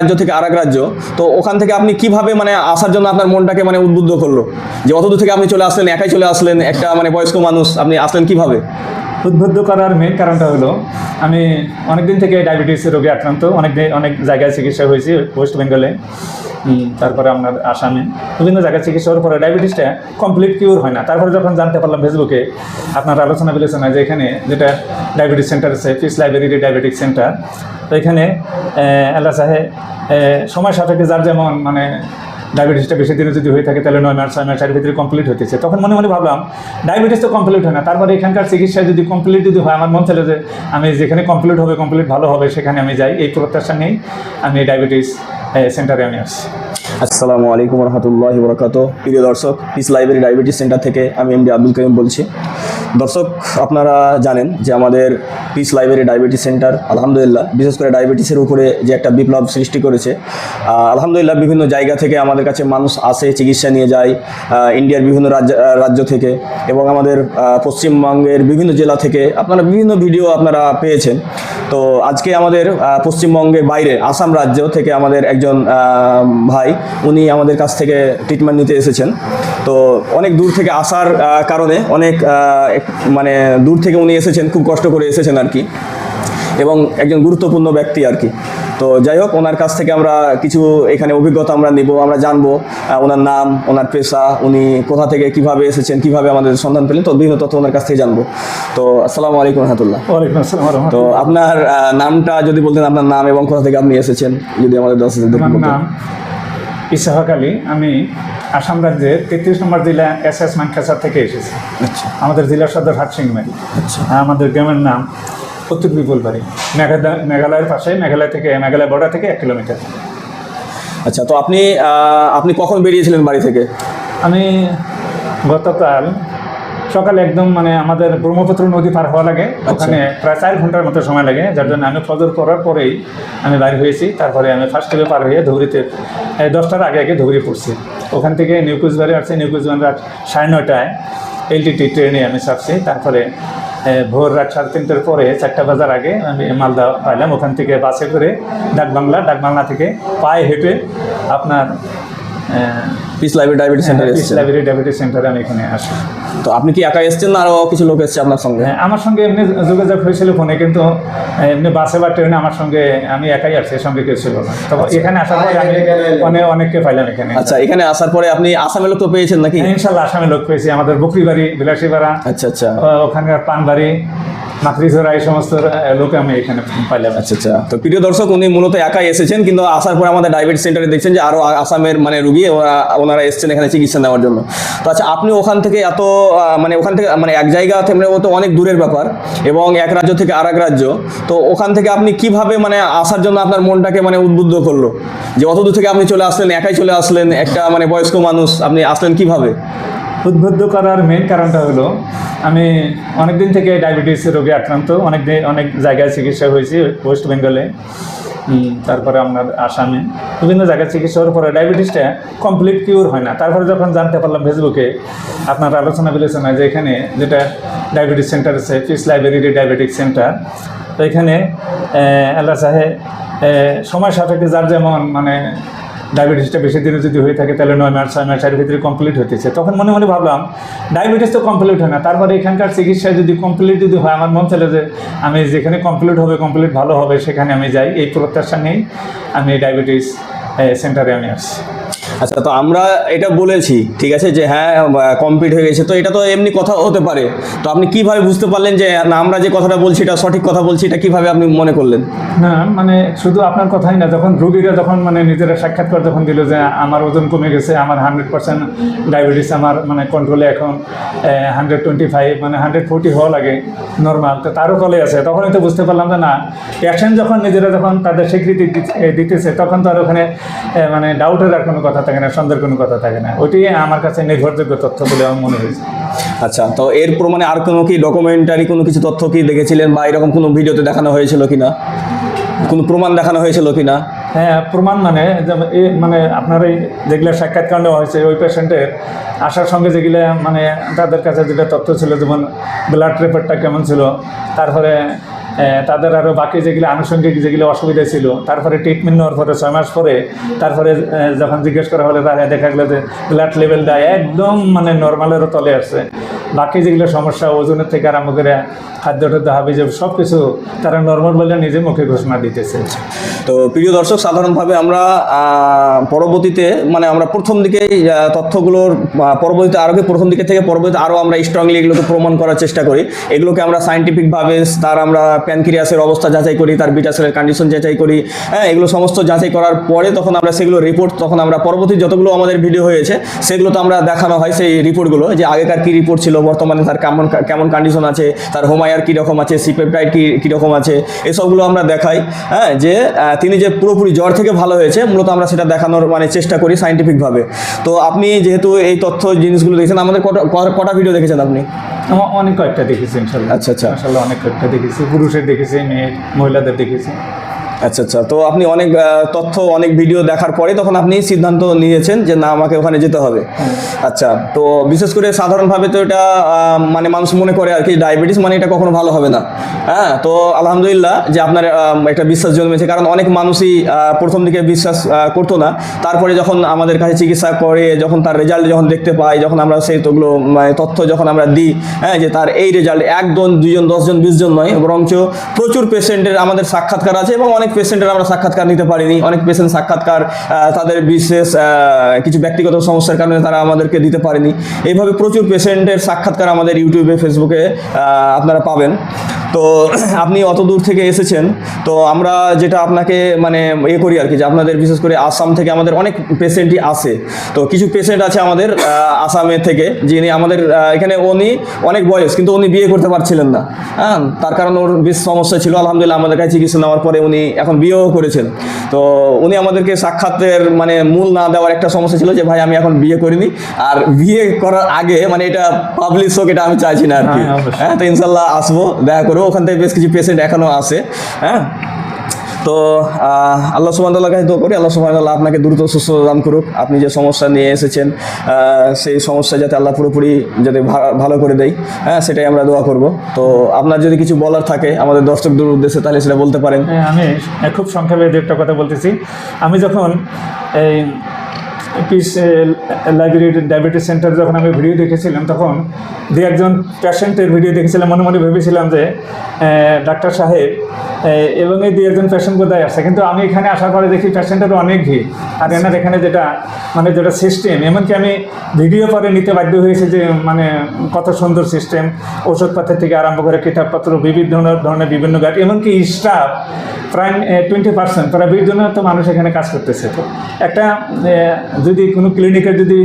রাজ্য থেকে আর রাজ্য, তো ওখান থেকে আপনি কীভাবে মানে আসার জন্য আপনার মনটাকে মানে উদ্বুদ্ধ করল? যে অতদূর থেকে আপনি চলে আসলেন, একাই চলে আসলেন, একটা মানে বয়স্ক মানুষ, আপনি আসলেন কীভাবে? উদ্বুদ্ধ করার মেন কারণটা হলো আমি অনেকদিন থেকে ডায়াবেটিসের রোগে আক্রান্ত অনেক অনেক জায়গায় চিকিৎসা হয়েছি ওয়েস্ট বেঙ্গলে তারপরে আপনার আসামে। বিভিন্ন জায়গায় চিকিৎসা হওয়ার পরে ডায়াবেটিসটা কমপ্লিট কিউর হয় না। তারপরে যখন জানতে পারলাম ফেসবুকে আপনার আলোচনা বিলোচনা যে এখানে যেটা ডায়াবেটিস সেন্টার আছে পিস লাইব্রেরি ডায়াবেটিক সেন্টার তো এখানে আল্লাহ সাহে আহ, সময় সাপেক্ষে যার যেমন মানে ডায়াবেটিসটা বেশি দিনে যদি হয়ে থাকে, তাহলে নয় মাস, ছয় মাস ভিতরে কমপ্লিট হতেছে তখন মনে মনে ভাবলাম, ডায়াবেটিস তো কমপ্লিট হয় না। তারপরে এখানকার চিকিৎসা যদি কমপ্লিট যদি হয়, আমার মন ছিল যে আমি যেখানে কমপ্লিট হবে কমপ্লিট ভালো হবে, সেখানে আমি যাই। এই প্রত্যাশা নেই। আমি ডায়াবেটিস সেন্টারে আমি আসছি আসসালামু আলাইকুম রহমতুল্লাহ বরকাত প্রিয় দর্শক পিস লাইব্রেরি ডায়াবেটিস সেন্টার থেকে আমি এমডি আব্দুল করিম বলছি। দর্শক, আপনারা জানেন যে আমাদের পিস লাইব্রেরি ডায়াবেটিস সেন্টার আলহামদুলিল্লাহ, বিশেষ করে ডায়াবেটিসের উপরে যে একটা বিপ্লব সৃষ্টি করেছে আলহামদুলিল্লাহ বিভিন্ন জায়গা থেকে আমাদের কাছে মানুষ আসে, চিকিৎসা নিয়ে যায় ইন্ডিয়ার বিভিন্ন রাজ্য রাজ্য থেকে এবং আমাদের পশ্চিমবঙ্গের বিভিন্ন জেলা থেকে আপনারা বিভিন্ন ভিডিও আপনারা পেয়েছেন। তো আজকে আমাদের পশ্চিমবঙ্গের বাইরে আসাম রাজ্য থেকে আমাদের একজন ভাই, উনি আমাদের কাছ থেকে ট্রিটমেন্ট নিতে এসেছেন। তো অনেক দূর থেকে আসার কারণে অনেক মানে দূর থেকে উনি এসেছেন, খুব কষ্ট করে এসেছেন আর কি। এবং একজন গুরুত্বপূর্ণ ব্যক্তি আর কি। তো যাই হোক ওনার কাছ থেকে আমরা কিছু এখানে অভিজ্ঞতা আমরা নিব আমরা জানব ওনার নাম ওনার পেশা উনি কোথা থেকে কীভাবে এসেছেন কীভাবে আমাদের সন্ধান পেলেন তো বিভিন্ন তথ্য ওনার কাছ থেকে জানব। তো আসসালামু আলাইকুম রহমতুল্লাহ। তো আপনার নামটা যদি বলতেন আপনার নাম এবং কোথা থেকে আপনি এসেছেন যদি আমাদের দর্শকদের আমার বলতেন। নাম ইসাহাক আলী। আমি আসাম রাজ্যের তেত্রিশ নম্বর জেলা এস এস মানখাসার থেকে এসেছি। আচ্ছা। আমাদের জেলা সদর হাটসিংমারি আচ্ছা। আমাদের গ্রামের নাম উত্তর বিপুলবাড়ি মেঘালয় মেঘালয়ের পাশে মেঘালয় থেকে মেঘালয় বর্ডার থেকে এক কিলোমিটার আচ্ছা তো আপনি আপনি কখন বেরিয়েছিলেন বাড়ি থেকে? আমি গতকাল সকালে একদম মানে আমাদের ব্রহ্মপুত্র নদী পার হওয়া লাগে। ওখানে প্রায় চার ঘণ্টার মতো সময় লাগে। যার জন্য আমি ফজর করার পরেই আমি বাইর হয়েছি। তারপরে আমি ফার্স্ট টেপে পার হয়ে ধৌরিতে দশটার আগে আগে ধৌরি পড়ছি। ওখান থেকে নিউ কুচবিহারে আসছি। নিউ কুচবিহার রাত সাড়ে নয়টায় এলটিটি ট্রেনে আমি চাপছি। তারপরে ভোর রাত সাড়ে তিনটার পরে চারটা বাজার আগে আমি মালদা পাইলাম। ওখান থেকে বাসে করে ডাকবাংলা ডাকবাংলা থেকে পায়ে হেঁটে আপনার পিস লাইব্রেরি ডায়াবেটিস সেন্টারে এসেছেন লাইব্রেরি ডায়াবেটিস সেন্টারে আমি এখানে আসি। তো আপনি কি একা এসেছেন না আরও কিছু লোক এসেছে আপনার সঙ্গে? হ্যাঁ, আমার সঙ্গে এমনি যোগাযোগ হয়েছিল ফোনে কিন্তু এমনি বাসে বা ট্রেনে আমার সঙ্গে আমি একাই আসছি সঙ্গে কেউ ছিল না। তবে এখানে আসার পরে আমি অনেক অনেককে পাইলাম এখানে। আচ্ছা এখানে আসার পরে আপনি আসামের লোক তো পেয়েছেন নাকি? হ্যাঁ, ইনশাল্লাহ আসামে লোক পেয়েছি আমাদের বকরিবাড়ি বিলাসীপাড়া আচ্ছা আচ্ছা। ওখানকার পানবাড়ি মাতৃঝোড়া এই সমস্ত লোক আমি এখানে পাইলাম। আচ্ছা আচ্ছা। তো প্রিয় দর্শক উনি মূলত একাই এসেছেন কিন্তু আসার পরে আমাদের ডায়াবেটিস সেন্টারে দেখছেন যে আরও আসামের মানে রুগী ওরা- ওনারা এসেছেন এখানে চিকিৎসা নেওয়ার জন্য। তো আচ্ছা আপনি ওখান থেকে এত মানে ওখান থেকে মানে এক জায়গা থেকে তো অনেক দূরের ব্যাপার এবং এক রাজ্য থেকে আর এক রাজ্য। তো ওখান থেকে আপনি কীভাবে মানে আসার জন্য আপনার মনটাকে মানে উদ্বুদ্ধ করল? যে অত দূর থেকে আপনি চলে আসলেন, একাই চলে আসলেন, একটা মানে বয়স্ক মানুষ, আপনি আসলেন কীভাবে? উদ্বুদ্ধ করার মেন কারণটা হলো, আমি অনেকদিন থেকে ডায়াবেটিসের রোগে আক্রান্ত, অনেক অনেক জায়গায় চিকিৎসা হয়েছি ওয়েস্ট বেঙ্গলে তারপরে আপনার আসামে। বিভিন্ন জায়গায় চিকিৎসা হওয়ার পরে ডায়াবেটিসটা কমপ্লিট কিউর হয় না। তারপরে যখন জানতে পারলাম ফেসবুকে, আপনার আলোচনা বিলোচনা যে এখানে যেটা ডায়াবেটিস সেন্টার আছে পিস লাইব্রেরি ডায়াবেটিক সেন্টার তো এখানে আল্লাহ সাহেব সময় সাপেক্ষে যার যেমন মানে ডায়াবেটিসটা বেশি দিনে যদি হয়ে থাকে, তাহলে নয় মাস ছয় মাসের ভিতরে কমপ্লিট হতেছে তখন মনে মনে ভাবলাম, ডায়াবেটিস তো কমপ্লিট হয় না। তারপরে এখানকার চিকিৎসা যদি কমপ্লিট যদি হয়, আমার মন চলে যে আমি যেখানে কমপ্লিট হবে কমপ্লিট ভালো হবে, সেখানে আমি যাই। এই প্রত্যাশা নেই। আমি ডায়াবেটিস সেন্টারে আমি আসছি আচ্ছা তো আমরা এটা বলেছি, ঠিক আছে, যে হ্যাঁ কমপ্লিট হয়ে গেছে, তো এটা তো এমনি কথা হতে পারে। তো আপনি কীভাবে বুঝতে পারলেন যে না, আমরা যে কথাটা বলছি, এটা সঠিক কথা বলছি, এটা কীভাবে আপনি মনে করলেন? না মানে শুধু আপনার কথাই না, যখন রোগীরা যখন মানে নিজেরা সাক্ষাৎকার যখন দিল যে আমার ওজন কমে গেছে, আমার হান্ড্রেড পার্সেন্ট ডায়াবেটিস আমার মানে কন্ট্রোলে এখন হান্ড্রেড টোয়েন্টি ফাইভ মানে হান্ড্রেড ফোর্টি হওয়া লাগে নর্মাল তো তারও কলে আছে, তখনই তো বুঝতে পারলাম যে না অ্যাকশন যখন নিজেরা যখন তাদের স্বীকৃতি দিতে- দিতেছে, তখন তো আর ওখানে মানে ডাউটের আর কোনো কথা থাকে না সন্দেহের কোনো কথা থাকে না। ওইটাই আমার কাছে নির্ভরযোগ্য তথ্য বলে আমার মনে হয়েছে। আচ্ছা তো এর প্রমাণে আর কোনো কি ডকুমেন্টারি কোনো কিছু তথ্য কি দেখেছিলেন বা এরকম কোনো ভিডিওতে দেখানো হয়েছিল কিনা? কোনো প্রমাণ দেখানো হয়েছিল কিনা? হ্যাঁ প্রমাণ মানে মানে আপনার এই যেগুলো সাক্ষাৎকার নেওয়া হয়েছে ওই পেশেন্টের আসার সঙ্গে যেগুলো মানে তাদের কাছে যেটা তথ্য ছিল যেমন ব্লাড প্রেশারটা কেমন ছিল তারপরে তাদের আরও বাকি যেগুলো আনুষঙ্গিক যেগুলো অসুবিধা ছিল, তারপরে ট্রিটমেন্ট নেওয়ার পরে ছয় মাস পরে, তারপরে যখন জিজ্ঞেস করা হলে তারা দেখা গেলো যে ব্লাড লেভেলটা একদম মানে নর্মালেরও তলে আসছে বাকি যেগুলো সমস্যা, ওজনের থেকে আরম্ভ করে খাদ্য টাদ্য হাবি যে সব কিছু তারা নর্মাল বলে নিজে মুখে ঘোষণা দিতেছে। তো প্রিয় দর্শক, সাধারণভাবে আমরা পরবর্তীতে মানে আমরা প্রথম দিকে তথ্যগুলোর পরবর্তীতে আরও প্রথম দিকে থেকে পরবর্তীতে আরও আমরা স্ট্রংলি এগুলোকে প্রমাণ করার চেষ্টা করি। এগুলোকে আমরা সাইন্টিফিকভাবে তার আমরা প্যানক্রিয়াসের অবস্থা যাচাই করি, তার বিটাসেলের কন্ডিশন যাচাই করি। হ্যাঁ এগুলো সমস্ত যাচাই করার পরে তখন আমরা সেগুলো রিপোর্ট তখন আমরা পরবর্তী যতগুলো আমাদের ভিডিও হয়েছে, সেগুলো তো আমরা দেখানো হয় সেই রিপোর্টগুলো যে আগেকার কী রিপোর্ট ছিল বর্তমানে তার কেমন কেমন কন্ডিশন আছে তার হোমায়ার কীরকম আছে সিপেপটাইড কী কীরকম আছে এসবগুলো আমরা দেখাই হ্যাঁ যে তিনি যে পুরোপুরি জ্বর থেকে ভালো হয়েছে মূলত আমরা সেটা দেখানোর মানে চেষ্টা করি সাইন্টিফিকভাবে তো আপনি যেহেতু এই তথ্য জিনিসগুলো দেখেছেন আমাদের কটা কটা ভিডিও দেখেছেন আপনি? অনেক কয়েকটা দেখেছি ইনশাল্লাহ। আচ্ছা, আচ্ছা। অনেক কয়েকটা দেখেছি। পুরুষের দেখেছি মেয়ে মহিলাদের দেখেছি। আচ্ছা আচ্ছা। তো আপনি অনেক তথ্য, অনেক ভিডিও দেখার পরে তখন আপনি সিদ্ধান্ত নিয়েছেন যে না, আমাকে ওখানে যেতে হবে। আচ্ছা তো বিশেষ করে সাধারণভাবে তো এটা মানে মানুষ মনে করে আর কি ডায়াবেটিস মানে এটা কখনো ভালো হবে না। হ্যাঁ তো আলহামদুলিল্লাহ যে আপনার একটা বিশ্বাস জন্মেছে। কারণ অনেক মানুষই প্রথম দিকে বিশ্বাস করতো না। তারপরে যখন আমাদের কাছে চিকিৎসা করে, যখন তার রেজাল্ট যখন দেখতে পাই যখন আমরা সেই তোগুলো মানে তথ্য যখন আমরা দিই হ্যাঁ যে তার এই রেজাল্ট একজন দুজন দশজন, বিশজন নয়, বরঞ্চ প্রচুর পেশেন্টের আমাদের সাক্ষাৎকার আছে এবং অনেক পেশেন্টের আমরা সাক্ষাৎকার নিতে পারিনি, অনেক পেশেন্ট সাক্ষাৎকার তাদের বিশেষ কিছু ব্যক্তিগত সমস্যার কারণে তারা আমাদেরকে দিতে পারেনি। এইভাবে প্রচুর পেশেন্টের সাক্ষাৎকার আমাদের ইউটিউবে, ফেসবুকে আপনারা পাবেন। তো আপনি অত দূর থেকে এসেছেন, তো আমরা যেটা আপনাকে মানে এ করি আর কি, যে আপনাদের বিশেষ করে আসাম থেকে আমাদের অনেক পেশেন্টই আসে। তো কিছু পেশেন্ট আছে আমাদের আসামের থেকে, যিনি আমাদের এখানে উনি অনেক বয়স, কিন্তু উনি বিয়ে করতে পারছিলেন না। হ্যাঁ তার কারণ ওর বেশ সমস্যা ছিল। আলহামদুলিল্লাহ আমাদের কাছে চিকিৎসা নেওয়ার পরে উনি এখন বিয়েও করেছেন। তো উনি আমাদেরকে সাক্ষাতের মানে মূল না দেওয়ার একটা সমস্যা ছিল যে ভাই আমি এখন বিয়ে করিনি। আর বিয়ে করার আগে মানে এটা পাবলিশ হোক এটা আমি চাইছি না আর কি। হ্যাঁ, অবশ্যই। হ্যাঁ তো ইনশাল্লাহ আসব দেখা করব। ওখান থেকে বেশ কিছু পেশেন্ট এখনও আসে হ্যাঁ? তো আল্লাহ সুবাহ কাছে দোয়া করি। আল্লাহ সুবাহ আপনাকে দ্রুত সুস্থ দান করুক। আপনি যে সমস্যা নিয়ে এসেছেন সেই সমস্যা যাতে আল্লাহ পুরোপুরি যাতে ভালো করে দেয়। হ্যাঁ সেটাই আমরা দোয়া করব। তো আপনার যদি কিছু বলার থাকে আমাদের দর্শকদের উদ্দেশ্যে তাহলে সেটা বলতে পারেন। হ্যাঁ, আমি খুব সংক্ষেপে দু একটা কথা বলতেছি। আমি যখন এই পিস লাইব্রেরি ডায়াবেটিস সেন্টার যখন আমি ভিডিও দেখেছিলাম তখন দু একজন পেশেন্টের ভিডিও দেখেছিলাম, মনে মনে ভেবেছিলাম যে ডাক্তার সাহেব এবং এই দু একজন পেশেন্ট কোথায় আসে কিন্তু আমি এখানে আসার পরে দেখি পেশেন্টের অনেক ভিড়। আর এনার এখানে যেটা মানে যেটা সিস্টেম এমনকি আমি ভিডিও পরে নিতে বাধ্য হয়েছে যে মানে কত সুন্দর সিস্টেম ওষুধপত্রের থেকে আরম্ভ করে কিতাবপত্র, বিভিন্ন ধরনের বিভিন্ন গাড়ি এমনকি স্টাফ প্রায় টোয়েন্টি পার্সেন্ট প্রায় তো মানুষ এখানে কাজ করতেছে। তো একটা যদি কোনো ক্লিনিকের যদি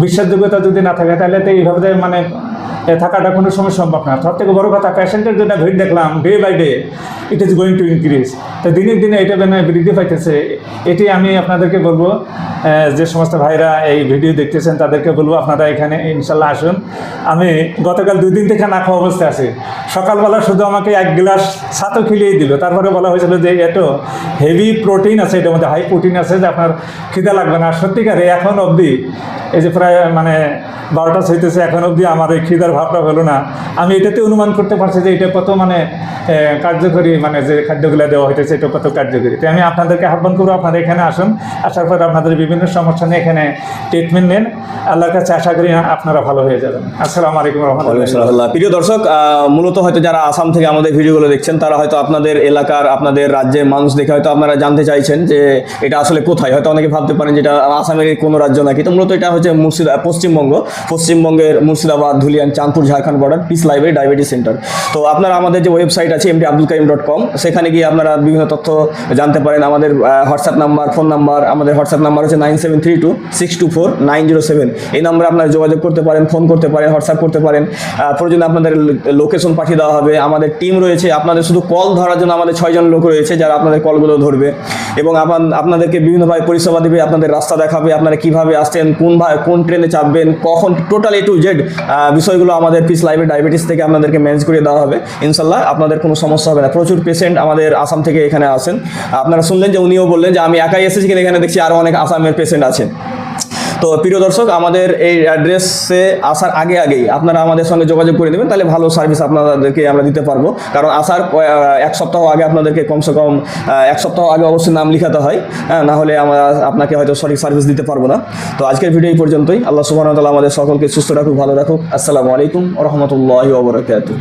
বিশ্বাসযোগ্যতা যদি না থাকে তাহলে তো এইভাবে মানে থাকাটা কোনো সময় সম্ভব না। তার থেকে বড় কথা পেশেন্টের জন্য ভিড় দেখলাম day by day it is going to increase তো দিনে দিনে এটা যেন বৃদ্ধি পাইতেছে, এটি আমি আপনাদেরকে বলব। যে সমস্ত ভাইরা এই ভিডিও দেখতেছেন, তাদেরকে বলব, আপনারা এখানে ইনশাল্লাহ আসুন। আমি গতকাল দুই দিন থেকে না খাওয়া অবস্থায় আছি। সকালবেলা শুধু আমাকে এক গ্লাস ছাতও খিলিয়ে দিল। তারপরে বলা হয়েছিল যে এত হেভি প্রোটিন আছে, এটার মধ্যে হাই প্রোটিন আছে যে আপনার খিদা লাগবে না। সত্যিকারে এখন অবধি, এই যে প্রায় মানে বারোটা সইতেছে এখন অবধি আমার এই খিদার ভাবটা হলো না। আমি এটাতে অনুমান করতে পারছি যে এটা কত মানে কার্যকরী মানে যে খাদ্যগুলো দেওয়া হইতেছে, এটা কত কার্যকরী। তাই আমি আপনাদেরকে আহ্বান করব, আপনারা এখানে আসুন। আসার পর আপনাদের বিভিন্ন সমস্যা নিয়ে এখানে ট্রিটমেন্ট নেন। আল্লাহর কাছে আশা করি আপনারা ভালো হয়ে যাবেন। আসসালামু আলাইকুম রহমতুল্লাহ প্রিয় দর্শক মূলত হয়তো যারা আসাম থেকে আমাদের ভিডিওগুলো দেখছেন, তারা হয়তো আপনাদের এলাকার, আপনাদের রাজ্যের মানুষ দেখে হয়তো আপনারা জানতে চাইছেন যে এটা আসলে কোথায়। হয়তো অনেকে ভাবতে পারেন যেটা আসামের কোনো রাজ্য নাকি। তো মূলত এটা হচ্ছে মুর্শিদা, পশ্চিমবঙ্গ। পশ্চিমবঙ্গের Murshidabad, Dhulian Chandpur, Jharkhand border peace library diabetes centre তো আপনারা আমাদের যে ওয়েবসাইট আছে MD Abdul Kaim dot com সেখানে গিয়ে আপনারা বিভিন্ন তথ্য জানতে পারেন। আমাদের হোয়াটসঅ্যাপ নাম্বার ফোন নাম্বার আমাদের হোয়াটসঅ্যাপ নাম্বার হচ্ছে nine seven three two six two four nine zero seven. এই নাম্বারে আপনারা যোগাযোগ করতে পারেন ফোন করতে পারেন হোয়াটসঅ্যাপ করতে পারেন। প্রয়োজনে আপনাদের লোকেশন পাঠিয়ে দেওয়া হবে। আমাদের টিম রয়েছে। আপনাদের শুধু কল ধরার জন্য আমাদের ছয়জন লোক রয়েছে যারা আপনাদের কলগুলো ধরবে। এবং আপান- আপনাদেরকে বিভিন্নভাবে পরিষেবা দেবে, আপনাদের রাস্তা দেখাবে, আপনারা কীভাবে আসছেন, কোন কোন ট্রেনে চাপবেন, কখন টোটাল এ টু জেড বিষয়গুলো আমাদের পিস লাইভে ডায়াবেটিস থেকে আপনাদেরকে ম্যানেজ করে দেওয়া হবে। ইনশাল্লাহ আপনাদের কোনো সমস্যা হবে না। প্রচুর পেশেন্ট আমাদের আসাম থেকে এখানে আসেন। আপনারা শুনলেন যে উনিও বললেন যে আমি একাই এসেছি, কিন্তু এখানে দেখছি আরও অনেক আসামের পেশেন্ট আছেন। তো প্রিয় দর্শক আমাদের এই অ্যাড্রেসে আসার আগে আগেই আপনারা আমাদের সঙ্গে যোগাযোগ করে নেবেন তাহলে ভালো সার্ভিস আপনাদেরকে আমরা দিতে পারব। কারণ আসার এক সপ্তাহ আগে আপনাদেরকে কমসে কম এক সপ্তাহ আগে অবশ্যই নাম লিখাতে হয়। হ্যাঁ, না হলে আমরা আপনাকে হয়তো সঠিক সার্ভিস দিতে পারব না। তো আজকের ভিডিও এই পর্যন্তই। আল্লাহ সুবাহ আমাদের সকলকে সুস্থ রাখুক ভালো রাখুক। আসসালামু আলাইকুম রহমতুল্লাহ ওবরাকাতুহ